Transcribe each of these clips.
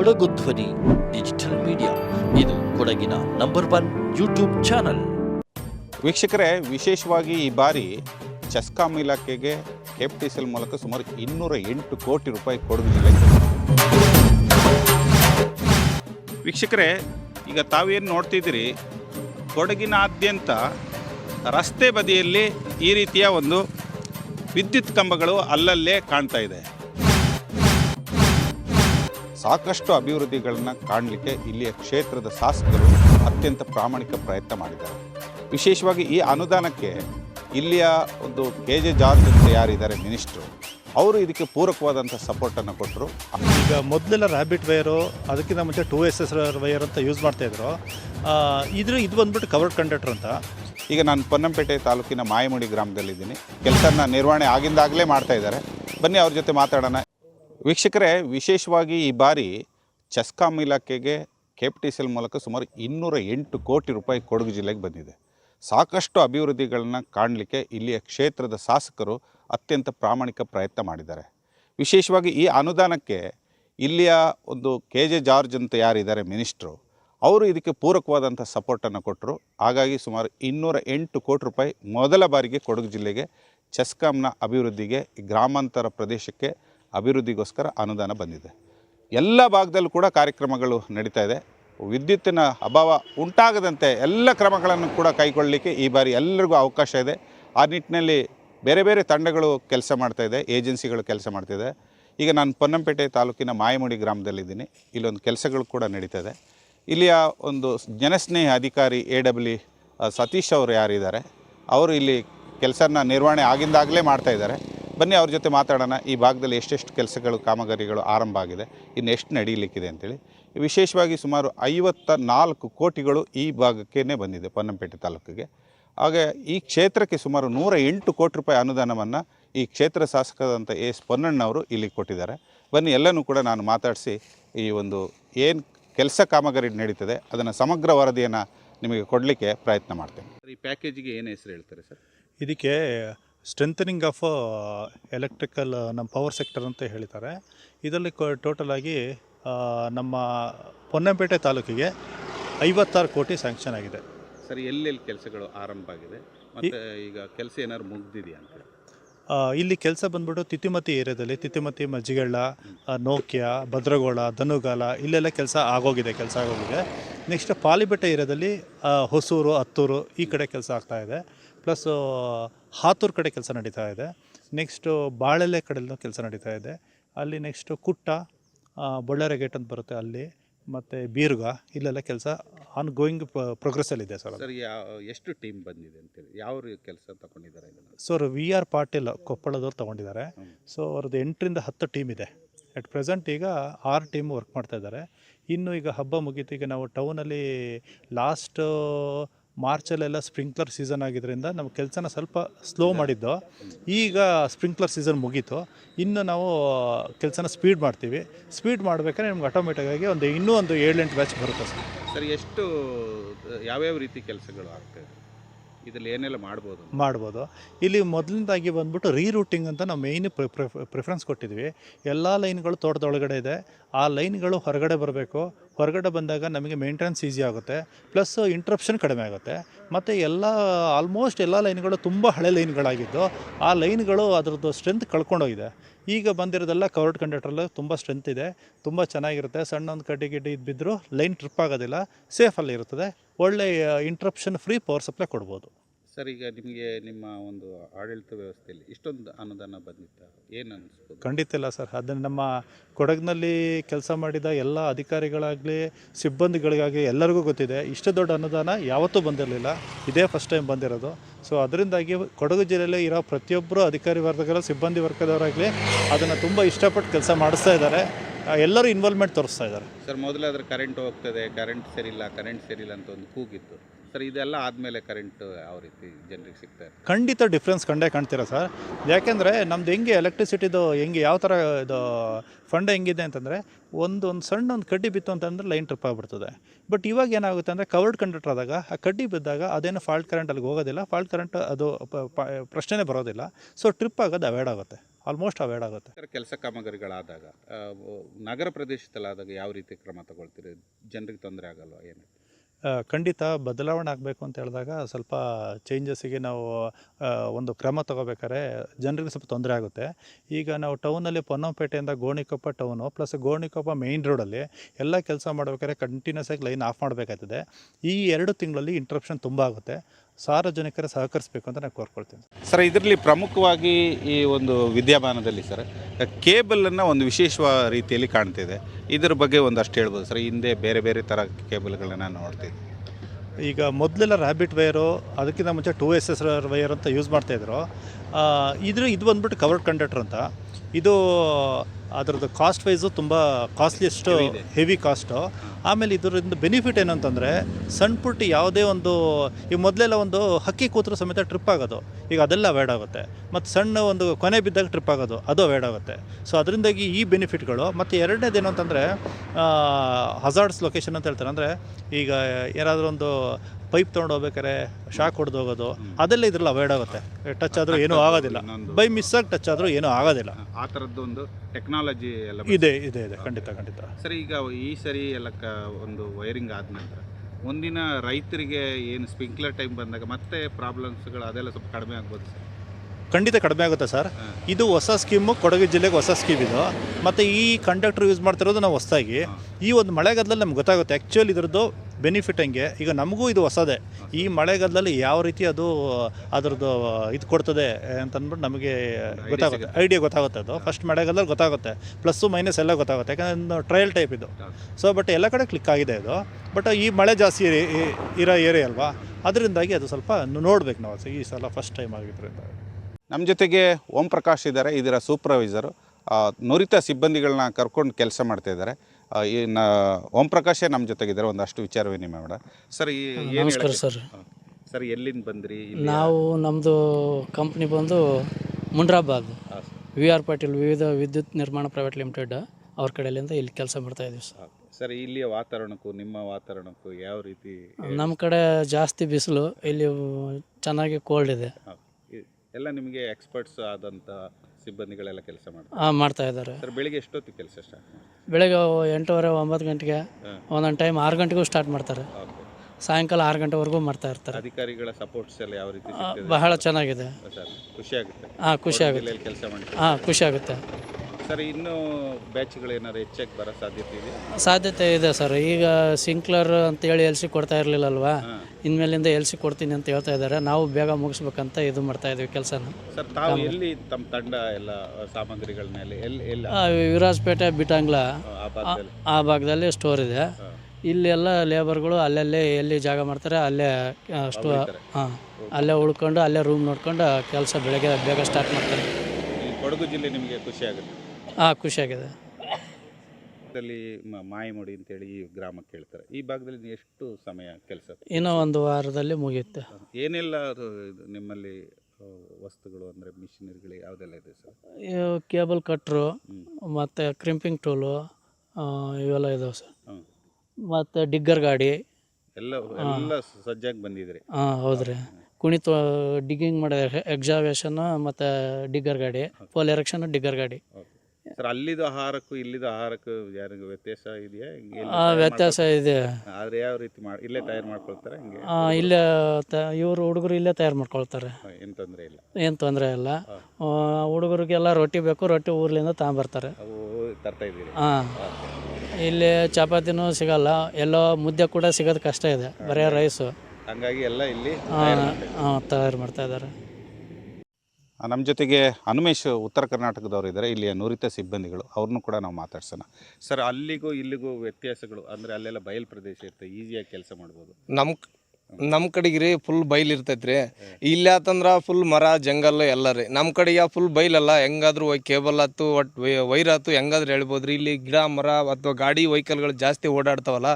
ಕೊಡಗು ಧ್ವನಿ, digital media. ಇದು ಕೊಡಗಿನ ನಂಬರ್ ಒನ್ ಯೂಟ್ಯೂಬ್ ಚಾನಲ್. ವೀಕ್ಷಕರೇ, ವಿಶೇಷವಾಗಿ ಈ ಬಾರಿ ಚೆಸ್ಕಾಂ ಇಲಾಖೆಗೆ ಕೆಎಫ್ಟಿಸಿಎಲ್ ಮೂಲಕ ಸುಮಾರು ಇನ್ನೂರ ಎಂಟು ಕೋಟಿ ರೂಪಾಯಿ ಕೊಡಗು ಜಿಲ್ಲೆಗೆ ವೀಕ್ಷಕರೇ, ಈಗ ತಾವೇನು ನೋಡ್ತಿದ್ದೀರಿ? ಕೊಡಗಿನಾದ್ಯಂತ ರಸ್ತೆ ಬದಿಯಲ್ಲಿ ಈ ರೀತಿಯ ಒಂದು ವಿದ್ಯುತ್ ಕಂಬಗಳು ಅಲ್ಲಲ್ಲೇ ಕಾಣ್ತಾ ಇದೆ. ಸಾಕಷ್ಟು ಅಭಿವೃದ್ಧಿಗಳನ್ನು ಕಾಣಲಿಕ್ಕೆ ಇಲ್ಲಿಯ ಕ್ಷೇತ್ರದ ಶಾಸಕರು ಅತ್ಯಂತ ಪ್ರಾಮಾಣಿಕ ಪ್ರಯತ್ನ ಮಾಡಿದ್ದಾರೆ. ವಿಶೇಷವಾಗಿ ಈ ಅನುದಾನಕ್ಕೆ ಇಲ್ಲಿಯ ಒಂದು ಕೆ ಜೆ ಜಾರ್ಜ್ ಅಂತ ಯಾರಿದ್ದಾರೆ ಮಿನಿಸ್ಟ್ರು. ಅವರು ಇದಕ್ಕೆ ಪೂರಕವಾದಂಥ ಸಪೋರ್ಟನ್ನು ಕೊಟ್ಟರು. ಈಗ ಮೊದಲೆಲ್ಲ ರ್ಯಾಬಿಟ್ ವೈರು ಅದಕ್ಕಿಂತ ಮುಂಚೆ ಟೂ ಎಸ್ ಎಸ್ ವೈರ್ ಅಂತ ಯೂಸ್ ಮಾಡ್ತಾಯಿದ್ರು ಇದ್ರ. ಇದು ಬಂದ್ಬಿಟ್ಟು ಕವರ್ಡ್ ಕಂಡಕ್ಟರ್ ಅಂತ. ಈಗ ನಾನು ಪೊನ್ನಂಪೇಟೆ ತಾಲೂಕಿನ ಮಾಯಮುಡಿ ಗ್ರಾಮದಲ್ಲಿದ್ದೀನಿ. ಕೆಲಸನ ನಿರ್ವಹಣೆ ಆಗಿಂದಾಗಲೇ ಮಾಡ್ತಾ ಇದ್ದಾರೆ. ಬನ್ನಿ ಅವ್ರ ಜೊತೆ ಮಾತಾಡೋಣ. ವೀಕ್ಷಕರೇ, ವಿಶೇಷವಾಗಿ ಈ ಬಾರಿ ಚೆಸ್ಕಾಂ ಇಲಾಖೆಗೆ ಕೆಪ್ ಟಿ ಸಿ ಎಲ್ ಮೂಲಕ ಸುಮಾರು ಇನ್ನೂರ ಎಂಟು ಕೋಟಿ ರೂಪಾಯಿ ಕೊಡಗು ಜಿಲ್ಲೆಗೆ ಬಂದಿದೆ. ಸಾಕಷ್ಟು ಅಭಿವೃದ್ಧಿಗಳನ್ನು ಕಾಣಲಿಕ್ಕೆ ಇಲ್ಲಿಯ ಕ್ಷೇತ್ರದ ಶಾಸಕರು ಅತ್ಯಂತ ಪ್ರಾಮಾಣಿಕ ಪ್ರಯತ್ನ ಮಾಡಿದ್ದಾರೆ. ವಿಶೇಷವಾಗಿ ಈ ಅನುದಾನಕ್ಕೆ ಇಲ್ಲಿಯ ಒಂದು ಕೆ ಜೆ ಜಾರ್ಜ್ ಅಂತ ಯಾರಿದ್ದಾರೆ ಮಿನಿಸ್ಟ್ರು, ಅವರು ಇದಕ್ಕೆ ಪೂರಕವಾದಂಥ ಸಪೋರ್ಟನ್ನು ಕೊಟ್ಟರು. ಹಾಗಾಗಿ ಸುಮಾರು ಇನ್ನೂರ ಎಂಟು ಕೋಟಿ ರೂಪಾಯಿ ಮೊದಲ ಬಾರಿಗೆ ಕೊಡಗು ಜಿಲ್ಲೆಗೆ ಚೆಸ್ಕಾಂನ ಅಭಿವೃದ್ಧಿಗೆ ಗ್ರಾಮಾಂತರ ಪ್ರದೇಶಕ್ಕೆ ಅಭಿವೃದ್ಧಿಗೋಸ್ಕರ ಅನುದಾನ ಬಂದಿದೆ. ಎಲ್ಲ ಭಾಗದಲ್ಲೂ ಕೂಡ ಕಾರ್ಯಕ್ರಮಗಳು ನಡೀತಾ ಇದೆ. ವಿದ್ಯುತ್ತಿನ ಅಭಾವ ಉಂಟಾಗದಂತೆ ಎಲ್ಲ ಕ್ರಮಗಳನ್ನು ಕೂಡ ಕೈಗೊಳ್ಳಲಿಕ್ಕೆ ಈ ಬಾರಿ ಎಲ್ಲರಿಗೂ ಅವಕಾಶ ಇದೆ. ಆ ನಿಟ್ಟಿನಲ್ಲಿ ಬೇರೆ ಬೇರೆ ತಂಡಗಳು ಕೆಲಸ ಮಾಡ್ತಾ ಇದೆ, ಏಜೆನ್ಸಿಗಳು ಕೆಲಸ ಮಾಡ್ತಿದೆ ಈಗ ನಾನು ಪೊನ್ನಂಪೇಟೆ ತಾಲೂಕಿನ ಮಾಯಮುಡಿ ಗ್ರಾಮದಲ್ಲಿದ್ದೀನಿ. ಇಲ್ಲೊಂದು ಕೆಲಸಗಳು ಕೂಡ ನಡೀತಾ ಇದೆ. ಇಲ್ಲಿಯ ಒಂದು ಜನಸ್ನೇಹಿ ಅಧಿಕಾರಿ ಎ ಡಬ್ಲ್ಯೂ ಸತೀಶ್ ಅವರು ಯಾರಿದ್ದಾರೆ, ಅವರು ಇಲ್ಲಿ ಕೆಲಸನ ನಿರ್ವಹಣೆ ಆಗಿಂದಾಗಲೇ ಮಾಡ್ತಾ ಇದ್ದಾರೆ. ಬನ್ನಿ ಅವ್ರ ಜೊತೆ ಮಾತಾಡೋಣ. ಈ ಭಾಗದಲ್ಲಿ ಎಷ್ಟೆಷ್ಟು ಕೆಲಸಗಳು ಕಾಮಗಾರಿಗಳು ಆರಂಭ ಆಗಿದೆ. ಇನ್ನು ಎಷ್ಟು ನಡೀಲಿಕ್ಕಿದೆ ಅಂತೇಳಿ. ವಿಶೇಷವಾಗಿ ಸುಮಾರು ಐವತ್ತ ನಾಲ್ಕು ಕೋಟಿಗಳು ಈ ಭಾಗಕ್ಕೇ ಬಂದಿದೆ ಪೊನ್ನಂಪೇಟೆ ತಾಲೂಕಿಗೆ. ಹಾಗೆ ಈ ಕ್ಷೇತ್ರಕ್ಕೆ ಸುಮಾರು ನೂರ ಎಂಟು ಕೋಟಿ ರೂಪಾಯಿ ಅನುದಾನವನ್ನು ಈ ಕ್ಷೇತ್ರ ಶಾಸಕರಾದಂಥ ಎಸ್ ಪೊನ್ನಣ್ಣವರು ಇಲ್ಲಿ ಕೊಟ್ಟಿದ್ದಾರೆ. ಬನ್ನಿ ಎಲ್ಲನೂ ಕೂಡ ನಾನು ಮಾತಾಡಿಸಿ ಈ ಒಂದು ಏನು ಕೆಲಸ ಕಾಮಗಾರಿ ನಡೀತದೆ ಅದನ್ನು ಸಮಗ್ರ ವರದಿಯನ್ನು ನಿಮಗೆ ಕೊಡಲಿಕ್ಕೆ ಪ್ರಯತ್ನ ಮಾಡ್ತೇನೆ. ಈ ಪ್ಯಾಕೇಜಿಗೆ ಏನು ಹೆಸರು ಹೇಳ್ತಾರೆ ಸರ್? ಇದಕ್ಕೆ ಸ್ಟ್ರೆಂಥನಿಂಗ್ ಆಫ್ ಎಲೆಕ್ಟ್ರಿಕಲ್ ನಮ್ಮ ಪವರ್ ಸೆಕ್ಟರ್ ಅಂತ ಹೇಳ್ತಾರೆ ಇದರಲ್ಲಿ ಟೋಟಲ್ ಆಗಿ ನಮ್ಮ ಪೊನ್ನಂಪೇಟೆ ತಾಲೂಕಿಗೆ ಐವತ್ತಾರು ಕೋಟಿ ಸ್ಯಾಂಕ್ಷನ್ ಆಗಿದೆ. ಸರ್ ಎಲ್ಲೆಲ್ಲಿ ಕೆಲಸಗಳು ಆರಂಭ ಆಗಿದೆ? ಮತ್ತು ಈಗ ಕೆಲಸ ಏನಾದ್ರು ಮುಗ್ದಿದೆಯಾ ಅಂತ ಇಲ್ಲಿ ಕೆಲಸ ಬಂದ್ಬಿಟ್ಟು ತಿತಿಮತಿ ಏರಿಯಾದಲ್ಲಿ ತಿತಿಮತಿ ಮಜ್ಜಿಗಳ್ಳ ನೋಕ್ಯ ಭದ್ರಗೋಳ ಧನುಗಾಲ ಇಲ್ಲೆಲ್ಲ ಕೆಲಸ ಆಗೋಗಿದೆ ಕೆಲಸ ಆಗೋಗಿದೆ. ನೆಕ್ಸ್ಟ್ ಪಾಲಿಬೆಟ್ಟ ಏರಿಯಾದಲ್ಲಿ ಹೊಸೂರು ಹತ್ತೂರು ಈ ಕಡೆ ಕೆಲಸ ಆಗ್ತಾಯಿದೆ ಪ್ಲಸ್ಸು ಪ್ಲಸ್ ಹಾತೂರು ಕಡೆ ಕೆಲಸ ನಡೀತಾ ಇದೆ. ನೆಕ್ಸ್ಟು ಬಾಳೆಲೆ ಕಡೆಯಲ್ಲೂ ಕೆಲಸ ನಡೀತಾ ಇದೆ. ಅಲ್ಲಿ ನೆಕ್ಸ್ಟು ಕುಟ್ಟ ಬಳ್ಳಾರಿ ಗೇಟ್ ಅಂತ ಬರುತ್ತೆ ಅಲ್ಲಿ ಮತ್ತು ಬೀರ್ಗ ಇಲ್ಲೆಲ್ಲ ಕೆಲಸ ಆನ್ ಗೋಯಿಂಗ್ ಪ್ರೋಗ್ರೆಸ್ಸಲ್ಲಿದೆ ಸರ್ ಸರ್ ಎಷ್ಟು ಟೀಮ್ ಬಂದಿದೆ ಅಂತೇಳಿ ಯಾವ ಕೆಲಸ ತಗೊಂಡಿದ್ದಾರೆ ಸರ್ ವಿ ಆರ್ ಪಾಟೀಲ್ ಕೊಪ್ಪಳದವ್ರು ತೊಗೊಂಡಿದ್ದಾರೆ. ಸೊ ಅವ್ರದ್ದು ಎಂಟರಿಂದ ಹತ್ತು ಟೀಮ್ ಇದೆ. ಅಟ್ ಪ್ರೆಸೆಂಟ್ ಈಗ ಆರು ಟೀಮ್ ವರ್ಕ್ ಮಾಡ್ತಾ ಇದ್ದಾರೆ. ಇನ್ನು ಈಗ ಹಬ್ಬ ಮುಗೀತು ಈಗ ನಾವು ಟೌನಲ್ಲಿ ಲಾಸ್ಟ್ ಮಾರ್ಚಲ್ಲೆಲ್ಲ ಸ್ಪ್ರಿಂಕ್ಲರ್ ಸೀಸನ್ ಆಗಿದ್ದರಿಂದ ನಮ್ಮ ಕೆಲಸನ ಸ್ವಲ್ಪ ಸ್ಲೋ ಮಾಡಿದ್ದು. ಈಗ ಸ್ಪ್ರಿಂಕ್ಲರ್ ಸೀಸನ್ ಮುಗೀತು. ಇನ್ನು ನಾವು ಕೆಲಸನ ಸ್ಪೀಡ್ ಮಾಡ್ತೀವಿ. ಸ್ಪೀಡ್ ಮಾಡಬೇಕಾದ್ರೆ ನಿಮ್ಗೆ ಆಟೋಮೆಟಿಕ್ಕಾಗಿ ಒಂದು ಇನ್ನೂ ಒಂದು ಏಳೆಂಟು ಬ್ಯಾಚ್ ಬರುತ್ತೆ ಸರ್. ಸರ್ ಎಷ್ಟು ಯಾವ್ಯಾವ ರೀತಿ ಕೆಲಸಗಳು ಆಗ್ತದೆ ಇದರಲ್ಲಿ ಏನೆಲ್ಲ ಮಾಡ್ಬೋದು? ಮಾಡ್ಬೋದು. ಇಲ್ಲಿ ಮೊದಲನೇದಾಗಿ ಬಂದ್ಬಿಟ್ಟು ರೀರೂಟಿಂಗ್ ಅಂತ ನಾವು ಮೇಯ್ನ್ ಪ್ರಿಫರೆನ್ಸ್ ಕೊಟ್ಟಿದ್ವಿ. ಎಲ್ಲ ಲೈನ್ಗಳು ತೋಟದೊಳಗಡೆ ಇದೆ. ಆ ಲೈನ್ಗಳು ಹೊರಗಡೆ ಬರಬೇಕು. ಹೊರಗಡೆ ಬಂದಾಗ ನಮಗೆ ಮೇಂಟೆನೆನ್ಸ್ ಈಸಿ ಆಗುತ್ತೆ. ಪ್ಲಸ್ ಇಂಟ್ರಪ್ಷನ್ ಕಡಿಮೆ ಆಗುತ್ತೆ. ಮತ್ತು ಎಲ್ಲ ಆಲ್ಮೋಸ್ಟ್ ಎಲ್ಲ ಲೈನ್ಗಳು ತುಂಬ ಹಳೆ ಲೈನ್ಗಳಾಗಿದ್ದು ಆ ಲೈನ್ಗಳು ಅದರದ್ದು ಸ್ಟ್ರೆಂತ್ ಕಳ್ಕೊಂಡೋಗಿದೆ. ಈಗ ಬಂದಿರೋದೆಲ್ಲ ಕವರ್ಡ್ ಕಂಡಕ್ಟ್ರಲ್ಲಿ ತುಂಬ ಸ್ಟ್ರೆಂತ್ ಇದೆ. ತುಂಬ ಚೆನ್ನಾಗಿರುತ್ತೆ. ಸಣ್ಣ ಒಂದು ಕಡ್ಡಿ ಗಿಡ್ಡಿ ಇದು ಬಿದ್ದರೂ ಲೈನ್ ಟ್ರಿಪ್ ಆಗೋದಿಲ್ಲ. ಸೇಫಲ್ಲಿ ಇರುತ್ತದೆ. ಒಳ್ಳೆಯ ಇಂಟ್ರಪ್ಷನ್ ಫ್ರೀ ಪವರ್ ಸಪ್ಲೈ ಕೊಡ್ಬೋದು. ಸರ್ ಈಗ ನಿಮಗೆ ನಿಮ್ಮ ಒಂದು ಆಡಳಿತ ವ್ಯವಸ್ಥೆಯಲ್ಲಿ ಇಷ್ಟೊಂದು ಅನುದಾನ ಬಂದಿತ್ತ? ಏನು ಅನಿಸ್ಬೋದು? ಖಂಡಿತ ಇಲ್ಲ ಸರ್. ಅದನ್ನು ನಮ್ಮ ಕೊಡಗಿನಲ್ಲಿ ಕೆಲಸ ಮಾಡಿದ ಎಲ್ಲ ಅಧಿಕಾರಿಗಳಾಗಲಿ ಸಿಬ್ಬಂದಿಗಳಿಗಾಗಲಿ ಎಲ್ಲರಿಗೂ ಗೊತ್ತಿದೆ. ಇಷ್ಟು ದೊಡ್ಡ ಅನುದಾನ ಯಾವತ್ತೂ ಬಂದಿರಲಿಲ್ಲ. ಇದೇ ಫಸ್ಟ್ ಟೈಮ್ ಬಂದಿರೋದು. ಸೊ ಅದರಿಂದಾಗಿ ಕೊಡಗು ಜಿಲ್ಲೆಯಲ್ಲಿ ಇರೋ ಪ್ರತಿಯೊಬ್ಬರು ಅಧಿಕಾರಿ ವರ್ಗಗಳ ಸಿಬ್ಬಂದಿ ವರ್ಗದವರಾಗಲಿ ಅದನ್ನು ತುಂಬ ಇಷ್ಟಪಟ್ಟು ಕೆಲಸ ಮಾಡಿಸ್ತಾ ಇದ್ದಾರೆ. ಎಲ್ಲರೂ ಇನ್ವಾಲ್ವ್ಮೆಂಟ್ ತೋರಿಸ್ತಾ ಇದ್ದಾರೆ. ಸರ್ ಮೊದಲಾದ್ರೆ ಕರೆಂಟ್ ಹೋಗ್ತದೆ ಕರೆಂಟ್ ಸರಿಯಿಲ್ಲ ಕರೆಂಟ್ ಸರಿಯಿಲ್ಲ ಅಂತ ಒಂದು ಕೂಗಿತ್ತು. ಸರ್ ಇದೆಲ್ಲ ಆದಮೇಲೆ ಕರೆಂಟ್ ಯಾವ ರೀತಿ ಜನರಿಗೆ ಸಿಗ್ತಾ ಇದೆ ಖಂಡಿತ ಡಿಫ್ರೆನ್ಸ್ ಕಂಡೇ ಕಾಣ್ತೀರಾ ಸರ್ ಯಾಕೆಂದರೆ ನಮ್ದು ಹೆಂಗೆ ಎಲೆಕ್ಟ್ರಿಸಿಟಿದು ಹೆಂಗೆ ಯಾವ ಥರ ಇದು ಫಂಡ್ ಹೆಂಗಿದೆ ಅಂತಂದರೆ ಒಂದು ಒಂದು ಸಣ್ಣ ಒಂದು ಕಡ್ಡಿ ಬಿತ್ತು ಅಂತಂದರೆ ಲೈನ್ ಟ್ರಿಪ್ ಆಗಿಬಿಡ್ತದೆ. ಬಟ್ ಇವಾಗ ಏನಾಗುತ್ತೆ ಅಂದರೆ ಕವರ್ಡ್ ಕಂಡಕ್ಟರ್ ಆದಾಗ ಆ ಕಡ್ಡಿ ಬಿದ್ದಾಗ ಅದೇನು ಫಾಲ್ಟ್ ಕರೆಂಟ್ ಅಲ್ಲಿಗೆ ಹೋಗೋದಿಲ್ಲ. ಫಾಲ್ಟ್ ಕರೆಂಟ್ ಅದು ಪ- ಪ- ಪ್ರಶ್ನೆನೇ ಬರೋದಿಲ್ಲ. ಸೊ ಟ್ರಿಪ್ ಆಗೋದು ಅವಾಯ್ಡ್ ಆಗುತ್ತೆ. ಆಲ್ಮೋಸ್ಟ್ ಅವಾಯ್ಡ್ ಆಗುತ್ತೆ. ಕೆಲಸ ಕಾಮಗಾರಿಗಳಾದಾಗ ನಗರ ಪ್ರದೇಶದಲ್ಲಾದಾಗ ಯಾವ ರೀತಿ ಕ್ರಮ ತಗೊಳ್ತೀರಿ? ಜನರಿಗೆ ತೊಂದರೆ ಆಗಲ್ವಾ? ಏನು ಖಂಡಿತ ಬದಲಾವಣೆ ಆಗಬೇಕು ಅಂತ ಹೇಳಿದಾಗ ಸ್ವಲ್ಪ ಚೇಂಜಸ್ಸಿಗೆ ನಾವು ಒಂದು ಕ್ರಮ ತಗೋಬೇಕಾದ್ರೆ ಜನರಿಗೆ ಸ್ವಲ್ಪ ತೊಂದರೆ ಆಗುತ್ತೆ. ಈಗ ನಾವು ಟೌನಲ್ಲಿ ಪೊನ್ನಂಪೇಟೆಯಿಂದ Gonikoppa town plus Gonikoppa main ರೋಡಲ್ಲಿ ಎಲ್ಲ ಕೆಲಸ ಮಾಡಬೇಕಾದ್ರೆ ಕಂಟಿನ್ಯೂಸ್ ಆಗಿ ಲೈನ್ ಆಫ್ ಮಾಡಬೇಕಾಗ್ತದೆ. ಈ ಎರಡು ತಿಂಗಳಲ್ಲಿ ಇಂಟ್ರಪ್ಷನ್ ತುಂಬ ಆಗುತ್ತೆ. ಸಾರ್ವಜನಿಕರ ಸಹಕರಿಸಬೇಕು ಅಂತ ನಾನು ಕೋರ್ಕೊಳ್ತೀನಿ ಸರ್. ಇದರಲ್ಲಿ ಪ್ರಮುಖವಾಗಿ ಈ ಒಂದು ವಿದ್ಯಮಾನದಲ್ಲಿ ಸರ್ ಕೇಬಲನ್ನು ಒಂದು ವಿಶೇಷ ರೀತಿಯಲ್ಲಿ ಕಾಣ್ತಿದೆ. ಇದ್ರ ಬಗ್ಗೆ ಒಂದಷ್ಟು ಹೇಳ್ಬೋದು ಸರ್ ಹಿಂದೆ ಬೇರೆ ಬೇರೆ ಥರ ಕೇಬಲ್ಗಳನ್ನು ನೋಡ್ತಿದ್ದೆ. ಈಗ ಮೊದಲೆಲ್ಲ ರ್ಯಾಬಿಟ್ ವೈರು ಅದಕ್ಕಿಂತ ಮುಂಚೆ ಟೂ ಎಸ್ ಎಸ್ ವೈರ್ ಅಂತ ಯೂಸ್ ಮಾಡ್ತಾಯಿದ್ರು ಇದ್ರ ಇದು ಬಂದ್ಬಿಟ್ಟು ಕವರ್ಡ್ ಕಂಡಕ್ಟರ್ ಅಂತ. ಇದು ಅದರದ್ದು ಕಾಸ್ಟ್ ವೈಸು ತುಂಬ ಕಾಸ್ಟ್ಲಿಯಷ್ಟು ಹೆವಿ ಕಾಸ್ಟು ಆಮೇಲೆ ಇದರಿಂದ ಬೆನಿಫಿಟ್ ಏನಂತಂದರೆ ಸಣ್ಣ ಪುಟ್ಟಿ ಯಾವುದೇ ಒಂದು ಈ ಮೊದಲೆಲ್ಲ ಒಂದು ಹಕ್ಕಿ ಕೂತ್ರು ಸಮೇತ ಟ್ರಿಪ್ ಆಗೋದು. ಈಗ ಅದೆಲ್ಲ ಅವಾಯ್ಡ್ ಆಗುತ್ತೆ. ಮತ್ತು ಸಣ್ಣ ಒಂದು ಕೊನೆ ಬಿದ್ದಾಗ ಟ್ರಿಪ್ ಆಗೋದು. ಅದು ಅವಾಯ್ಡ್ ಆಗುತ್ತೆ. ಸೊ ಅದರಿಂದಾಗಿ ಈ ಬೆನಿಫಿಟ್ಗಳು ಮತ್ತು ಎರಡನೇದು ಏನು ಅಂತಂದರೆ ಹಜಾರ್ಡ್ಸ್ ಲೊಕೇಶನ್ ಅಂತ ಹೇಳ್ತಾರೆ. ಅಂದರೆ ಈಗ ಏನಾದರೂ ಒಂದು ಪೈಪ್ ತೊಗೊಂಡು ಹೋಗ್ಬೇಕಾರೆ ಶಾಕ್ ಹೊಡೆದು ಹೋಗೋದು ಅದೆಲ್ಲ ಇದ್ರಲ್ಲಿ ಅವಾಯ್ಡ್ ಆಗುತ್ತೆ. ಟಚ್ ಆದರೂ ಏನೂ ಆಗೋದಿಲ್ಲ. ಬೈ ಮಿಸ್ ಆಗಿ ಟಚ್ ಆದರೂ ಏನೂ ಆಗೋದಿಲ್ಲ. ಆ ಥರದ್ದು ಒಂದು ಟೆಕ್ನಾಲಜಿ ಎಲ್ಲ ಇದೆ ಇದೆ ಇದೆ. ಖಂಡಿತ ಖಂಡಿತ. ಸರ್ ಈಗ ಈ ಸರಿ ಎಲ್ಲ ಕ ಒಂದು ವೈರಿಂಗ್ ಆದ ನಂತರ ಒಂದಿನ ರೈತರಿಗೆ ಏನು ಸ್ಪ್ರಿಂಕ್ಲರ್ ಟೈಮ್ ಬಂದಾಗ ಮತ್ತೆ ಪ್ರಾಬ್ಲಮ್ಸ್ಗಳು ಅದೆಲ್ಲ ಸ್ವಲ್ಪ ಕಡಿಮೆ ಆಗ್ಬೋದು ಸರ್? ಖಂಡಿತ ಕಡಿಮೆ ಆಗುತ್ತೆ ಸರ್. ಇದು ಹೊಸ ಸ್ಕೀಮು ಕೊಡಗು ಜಿಲ್ಲೆಗೆ ಹೊಸ ಸ್ಕೀಮ್ ಇದು. ಮತ್ತು ಈ ಕಂಡಕ್ಟರ್ ಯೂಸ್ ಮಾಡ್ತಿರೋದು ನಾವು ಹೊಸದಾಗಿ. ಈ ಒಂದು ಮಳೆಗಾಲದಲ್ಲಿ ನಮ್ಗೆ ಗೊತ್ತಾಗುತ್ತೆ ಆ್ಯಕ್ಚುಲಿ ಇದ್ರದ್ದು ಬೆನಿಫಿಟ್ ಹಂಗೆ. ಈಗ ನಮಗೂ ಇದು ಹೊಸದೇ. ಈ ಮಳೆಗಾಲದಲ್ಲಿ ಯಾವ ರೀತಿ ಅದು ಅದರದ್ದು ಇದು ಕೊಡ್ತದೆ ಅಂತ ಅಂದ್ಬಿಟ್ಟು ನಮಗೆ ಗೊತ್ತಾಗುತ್ತೆ. ಐಡಿಯಾ ಗೊತ್ತಾಗುತ್ತೆ ಅದು. ಫಸ್ಟ್ ಮಳೆಗಾಲದಲ್ಲಿ ಗೊತ್ತಾಗುತ್ತೆ. ಪ್ಲಸ್ಸು ಮೈನಸ್ ಎಲ್ಲ ಗೊತ್ತಾಗುತ್ತೆ. ಯಾಕಂದ್ರೆ ಟ್ರಯಲ್ ಟೈಪ್ ಇದು. ಸೊ ಬಟ್ ಎಲ್ಲ ಕಡೆ ಕ್ಲಿಕ್ ಆಗಿದೆ ಇದು ಬಟ್ ಈ ಮಳೆ ಜಾಸ್ತಿ ಇರಿ- ಏರಿಯಾ ಅಲ್ವಾ? ಅದರಿಂದಾಗಿ ಅದು ಸ್ವಲ್ಪ ನೋಡ್ಬೇಕು ನಾವು. ಈ ಸಲ ಫಸ್ಟ್ ಟೈಮ್ ಆಗಿದ್ದರಿಂದ ನಮ್ಮ ಜೊತೆಗೆ ಓಂ ಪ್ರಕಾಶ್ ಇದ್ದಾರೆ. ಇದರ ಸೂಪರ್ವೈಸರು ನುರಿತ ಸಿಬ್ಬಂದಿಗಳನ್ನ ಕರ್ಕೊಂಡು ಕೆಲಸ ಮಾಡ್ತಾ ಇದ್ದಾರೆ. ಆ, ಈ ನ ಓಂ ಪ್ರಕಾಶೇ ನಮ್ಮ ಜೊತೆಗಿದ್ದಾರೆ. ಒಂದಷ್ಟು ವಿಚಾರ ವಿನಿಮಯ ಮಾಡ. ಸರ್ ಈ ಏನ್ ನಮಸ್ಕಾರ ಹೇಳಕ್ಕೆ- ಸರ್. ಹಾ. ಸರ್ ಎಲ್ಲಿಂದ ಬಂದ್ರಿ? ಇಲ್ಲಿ ನಾವು ನಮ್ಮದು ಕಂಪ್ನಿ ಬಂದು ಮುಂಡ್ರಾಬಾದ್. ವಿ ಆರ್ ಪಾಟೀಲ್ ವಿವಿಧ ವಿದ್ಯುತ್ ನಿರ್ಮಾಣ ಪ್ರೈವೇಟ್ ಲಿಮಿಟೆಡ್ ಅವ್ರ ಕಡೆಯಿಂದ ಇಲ್ಲಿ ಕೆಲಸ ಮಾಡ್ತಾ ಇದ್ದೀವಿ ಸರ್. ಹಾ. ಸರ್ ಇಲ್ಲಿಯ ವಾತಾವರಣಕ್ಕೂ ನಿಮ್ಮ ವಾತಾವರಣಕ್ಕೂ ಯಾವ ರೀತಿ ನಮ್ಮ ಕಡೆ ಜಾಸ್ತಿ ಬಿಸಿಲು ಇಲ್ಲಿ ಚೆನ್ನಾಗಿ ಕೋಲ್ಡ್ ಇದೆ. ಹಾ. ಇ- ಎಲ್ಲ ನಿಮಗೆ ಎಕ್ಸ್ಪರ್ಟ್ಸ್ ಆದಂಥ ಸಿಬ್ಬಂದಿಗಳೆಲ್ಲ ಕೆಲಸ ಮಾಡ್ತಾರೆ. ಆ, ಮಾಡ್ತಾ ಇದ್ದಾರೆ. ಸರ್ ಬೆಳಿಗ್ಗೆ ಎಷ್ಟೊತ್ತಿಗೆ ಕೆಲಸ ಸ್ಟಾರ್ಟ್ ಬೆಳಗ್ಗೆ ಎಂಟೂವರೆ ಒಂಬತ್ತು ಗಂಟೆಗೆ ಒಂದೊಂದು ಟೈಮ್ ಆರು ಗಂಟೆಗೂ ಸ್ಟಾರ್ಟ್ ಮಾಡ್ತಾರೆ. ಸಾಯಂಕಾಲ ಆರು ಗಂಟೆವರೆಗೂ ಮಾಡ್ತಾ ಇರ್ತಾರೆ. ಅಧಿಕಾರಿಗಳ ಸಪೋರ್ಟ್ಸ್ ಎಲ್ಲ ಯಾವ ರೀತಿ ಬಹಳ ಚೆನ್ನಾಗಿದೆ. ಸರ್ ಖುಷಿ ಆಗುತ್ತೆ. ಹಾಂ ಖುಷಿ ಆಗುತ್ತೆ. ಕೆಲಸ ಮಾಡಿ ಹಾಂ ಖುಷಿ ಆಗುತ್ತೆ. ಸರ್ ಇನ್ನೂ ಬ್ಯಾಚ್ಗಳು ಏನಾದ್ರು ಹೆಚ್ಚಾಗಿ ಬರೋ ಸಾಧ್ಯತೆ ಇದೆ? ಸಾಧ್ಯತೆ ಇದೆ ಸರ್. ಈಗ ಸಿಂಕ್ಲರ್ ಅಂತೇಳಿ ಹೇಳಿ ಸಿ ಕೊಡ್ತಾ ಇರಲಿಲ್ಲಲ್ವಾ? ಇನ್ಮೇಲಿಂದ ಎಲ್ ಸಿ ಕೊಡ್ತೀನಿ ಅಂತ ಹೇಳ್ತಾ ಇದ್ದಾರೆ. ನಾವು ಬೇಗ ಮುಗಿಸ್ಬೇಕಂತ ಇದು ಮಾಡ್ತಾ ಇದೀವಿ ಕೆಲಸನ. ಸರ್ ತಾವು ಎಲ್ಲಿ ತಮ್ಮ ತಂಡ ಎಲ್ಲ ಸಾಮಗ್ರಿಗಳನ್ನೆಲ್ಲ ಎಲ್ಲಿ ಎಲ್ಲಿ? ವಿರಾಜಪೇಟೆ ಬಿಟಾಂಗ್ಲ ಆ ಭಾಗದಲ್ಲಿ. ಆ ಭಾಗದಲ್ಲಿ ಸ್ಟೋರ್ ಇದೆ. ಇಲ್ಲಿ ಎಲ್ಲ ಲೇಬರ್ಗಳು ಅಲ್ಲಲ್ಲೇ ಎಲ್ಲಿ ಜಾಗ ಮಾಡ್ತಾರೆ ಅಲ್ಲೇ ಸ್ಟೋ ಹಾಂ ಅಲ್ಲೇ ಉಳ್ಕೊಂಡು ಅಲ್ಲೇ ರೂಮ್ ನೋಡ್ಕೊಂಡು ಕೆಲಸ ಬೆಳಗ್ಗೆ ಬೇಗ ಸ್ಟಾರ್ಟ್ ಮಾಡ್ತಾರೆ. ಕೊಡಗು ಜಿಲ್ಲೆ ನಿಮಗೆ ಖುಷಿ ಆಗುತ್ತೆ? ಹಾಂ ಖುಷಿಯಾಗಿದೆ. ಇಲ್ಲಿ ಮ- ಮಾಯಮುಡಿ ಅಂತೇಳಿ ಈ ಗ್ರಾಮಕ್ಕೆ ಹೇಳ್ತಾರೆ ಈ ಭಾಗದಲ್ಲಿ ನೀವು ಎಷ್ಟು ಸಮಯ ಕೆಲಸ? ಇನ್ನೂ ಒಂದು ವಾರದಲ್ಲಿ ಮುಗಿಯುತ್ತೆ. ಏನೆಲ್ಲ ಅದು ಇದು ನಿಮ್ಮಲ್ಲಿ ಆ, ವಸ್ತುಗಳು ಅಂದರೆ ಮಿಷಿನರಿಗಳು ಯಾವುದೆಲ್ಲ ಇದೆ ಸರ್? ಇವು ಕೇಬಲ್ ಕಟ್ರು ಮತ್ತು ಕ್ರಿಂಪಿಂಗ್ ಟೂಲು ಇವೆಲ್ಲ ಇದಾವೆ ಸರ್. ಹ್ಮ್. ಮತ್ತು ಡಿಗ್ಗರ್ ಗಾಡಿ. ಎಲ್ಲ ಎಲ್ಲ ಸಜ್ಜಾಗಿ ಬಂದಿದ್ರಿ. ಹಾಂ ಹೌದ್ರಿ. ಕುಣಿತ ಡಿಗ್ಗಿಂಗ್ ಮಾಡೋ ಎಕ್ಸಾವೇಷನ್ ಮತ್ತು ಡಿಗ್ಗರ್ ಗಾಡಿ ಪೋಲ್ ಎರೆಕ್ಷನ್ ಡಿಗ್ಗರ್ ಗಾಡಿ. ಓಕೆ. ಸರ್ ಅಲ್ಲಿದು ಆಹಾರಕ್ಕೂ ಇಲ್ಲಿದು ಆಹಾರಕ್ಕೂ ಯಾರಿಗೂ ವ್ಯತ್ಯಾಸ ಇದೆಯಾ? ಹಿಂಗೆ ಆ, ವ್ಯತ್ಯಾಸ ಇದೆ. ಆದ್ರೆ ಯಾವ ರೀತಿ ಮಾಡಿ ಇಲ್ಲೇ ತಯಾರು ಮಾಡ್ಕೊಳ್ತಾರೆ? ಹಿಂಗೆ ಆ, ಇಲ್ಲೇ ತ ಇವರು ಹುಡುಗರು ಇಲ್ಲೇ ತಯಾರು ಮಾಡ್ಕೊಳ್ತಾರೆ. ಏನು ತೊಂದರೆ ಇಲ್ಲ. ಏನು ತೊಂದರೆ ಇಲ್ಲ. ಆ, ಹುಡುಗರಿಗೆಲ್ಲ ರೊಟ್ಟಿ ಬೇಕು ರೊಟ್ಟಿ ಊರ್ಲಿಂದ ತಗೊಂಬರ್ತಾರೆ. ಅವು ತರ್ತಾ ಇದ್ದೀರಿ? ಹಾಂ. ಇಲ್ಲಿ ಚಪಾತಿನೂ ಸಿಗಲ್ಲ ಎಲ್ಲೋ ಮುದ್ದೆ ಕೂಡ ಸಿಗೋದು ಕಷ್ಟ ಇದೆ ಬರೇ ರೈಸು ಹಂಗಾಗಿ ಎಲ್ಲ ಇಲ್ಲಿ ಹಾಂ ತಯಾರು ಮಾಡ್ತಾ ಇದ್ದಾರೆ. ನಮ್ಮ ಜೊತೆಗೆ ಹನುಮೇಶ್ ಉತ್ತರ ಕರ್ನಾಟಕದವರು ಇದ್ದಾರೆ ಇಲ್ಲಿಯ ನುರಿತ ಸಿಬ್ಬಂದಿಗಳು. ಅವ್ರನ್ನೂ ಕೂಡ ನಾವು ಮಾತಾಡ್ಸೋಣ. ಸರ್, ಅಲ್ಲಿಗೂ ಇಲ್ಲಿಗೂ ವ್ಯತ್ಯಾಸಗಳು, ಅಂದರೆ ಅಲ್ಲೆಲ್ಲ ಬಯಲು ಪ್ರದೇಶ ಇರುತ್ತೆ ಈಸಿಯಾಗಿ ಕೆಲಸ ಮಾಡ್ಬೋದು. ನಮ್ಮ ನಮ್ಮ ಕಡೆಗೆ ರೀ ಫುಲ್ ಬೈಲ್ ಇರ್ತೈತೆ ರೀ ಇಲ್ಲಿ ಆತಂದ್ರೆ ಫುಲ್ ಮರ, ಜಂಗಲ್ ಎಲ್ಲ ರೀ. ನಮ್ಮ ಕಡೆಗೆ ಫುಲ್ ಬೈಲಲ್ಲ ಹೆಂಗಾದ್ರೂ ಕೇಬಲ್ ಆತು, ಒಟ್ ವೈರ್ ಆತು, ಹೆಂಗಾದ್ರೂ ಹೇಳ್ಬೋದು ರೀ. ಇಲ್ಲಿ ಗಿಡ, ಮರ ಅಥವಾ ಗಾಡಿ ವೆಹಿಕಲ್ಗಳು ಜಾಸ್ತಿ ಓಡಾಡ್ತಾವಲ್ಲ.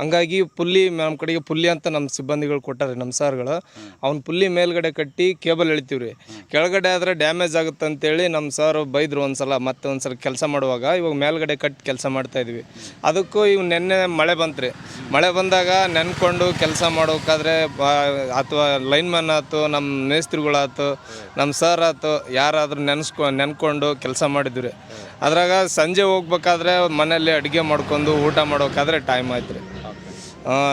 ಹಂಗಾಗಿ ಪುಲ್ಲಿ ನಮ್ಮ ಕಡೆಗೆ ಪುಲ್ಲಿ ಅಂತ ನಮ್ಮ ಸಿಬ್ಬಂದಿಗಳು ಕೊಟ್ಟಾರೆ ನಮ್ಮ ಸಾರ್ಗಳು. ಅವ್ನ ಪುಲ್ಲಿ ಮೇಲ್ಗಡೆ ಕಟ್ಟಿ ಕೇಬಲ್ ಎಳಿತೀವಿ ರೀ. ಕೆಳಗಡೆ ಆದ್ರೆ ಡ್ಯಾಮೇಜ್ ಆಗುತ್ತೆ ಅಂತೇಳಿ ನಮ್ಮ ಸರ್ ಬೈದ್ರು ಒಂದ್ಸಲ. ಮತ್ತೆ ಒಂದ್ಸಲ ಕೆಲಸ ಮಾಡುವಾಗ ಇವಾಗ ಮೇಲ್ಗಡೆ ಕಟ್ಟಿ ಕೆಲಸ ಮಾಡ್ತಾ ಇದೀವಿ. ಅದಕ್ಕೂ ಇವ್ ನೆನ್ನೆ ಮಳೆ ಬಂತ್ರಿ. ಮಳೆ ಬಂದಾಗ ನೆನ್ಕೊಂಡು ಕೆಲಸ ಮಾಡೋಕೆ ಹೋಗ್ಬೇಕಾದ್ರೆ ಅಥವಾ ಲೈನ್ಮನ್ ಆಯ್ತು ನಮ್ಮ ಮೇಸ್ತ್ರಿಗಳಾಯ್ತು ನಮ್ಮ ಸರ್ ಆಯ್ತು, ಯಾರಾದರೂ ನೆನೆಸ್ಕೊ, ನೆನ್ಕೊಂಡು ಕೆಲಸ ಮಾಡಿದ್ವಿ. ಅದ್ರಾಗ ಸಂಜೆ ಹೋಗ್ಬೇಕಾದ್ರೆ ಮನೆಯಲ್ಲಿ ಅಡುಗೆ ಮಾಡ್ಕೊಂಡು ಊಟ ಮಾಡೋಕಾದ್ರೆ ಟೈಮ್ ಆಯ್ತು ರೀ.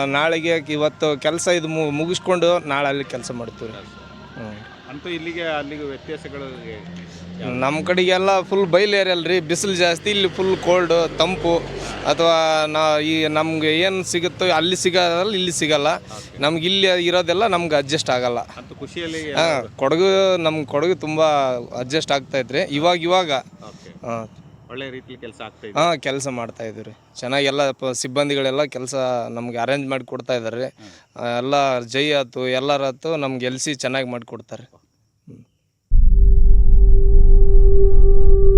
ನಾಳೆಗೆ ಇವತ್ತು ಕೆಲಸ ಇದು ಮು- ಮುಗಿಸ್ಕೊಂಡು ನಾಳೆ ಅಲ್ಲಿ ಕೆಲಸ ಮಾಡ್ತೀವಿ ರೀ. ಅಂತೂ ಇಲ್ಲಿಗೆ ಅಲ್ಲಿಗೆ ವ್ಯತ್ಯಾಸಗಳು ನಮ್ಮ ಕಡೆಗೆಲ್ಲ ಫುಲ್ ಬಯಲು ಏರಿಯಲ್ ರೀ. ಬಿಸಿಲು ಜಾಸ್ತಿ ಇಲ್ಲಿ ಫುಲ್ ಕೋಲ್ಡ್ ತಂಪು. ಅಥವಾ ನಾ ಈ ನಮ್ಗೆ ಏನು ಸಿಗುತ್ತೋ ಅಲ್ಲಿ ಸಿಗೋದಲ್ಲ ಇಲ್ಲಿ ಸಿಗಲ್ಲ. ನಮ್ಗೆ ಇಲ್ಲಿ ಇರೋದೆಲ್ಲ ನಮ್ಗೆ ಅಡ್ಜಸ್ಟ್ ಆಗಲ್ಲ. ಖುಷಿಯಲ್ಲಿ ಹಾಂ ಕೊಡಗು ನಮ್ಮ ಕೊಡಗು ತುಂಬ ಅಡ್ಜಸ್ಟ್ ಆಗ್ತಾ ಇದ್ರಿ. ಇವಾಗ ಇವಾಗ. ಹಾಂ. ಒಳ್ಳೆ ರೀತಿಯಲ್ಲಿ ಕೆಲಸ ಆಗ್ತಾ ಹಾಂ ಕೆಲಸ ಮಾಡ್ತಾ ಇದ್ದೀವಿ ರೀ ಚೆನ್ನಾಗಿ ಎಲ್ಲ ಪ ಸಿಬ್ಬಂದಿಗಳೆಲ್ಲ ಕೆಲಸ ನಮ್ಗೆ ಅರೇಂಜ್ ಮಾಡಿ ಕೊಡ್ತಾ ಇದ್ದಾರೆ. ರೀ ಎಲ್ಲ ಜೈ ಆಯ್ತು ಎಲ್ಲರಾತು ನಮ್ಗೆ ಎಲ್ಸಿ ಚೆನ್ನಾಗಿ ಮಾಡಿಕೊಡ್ತಾರೆ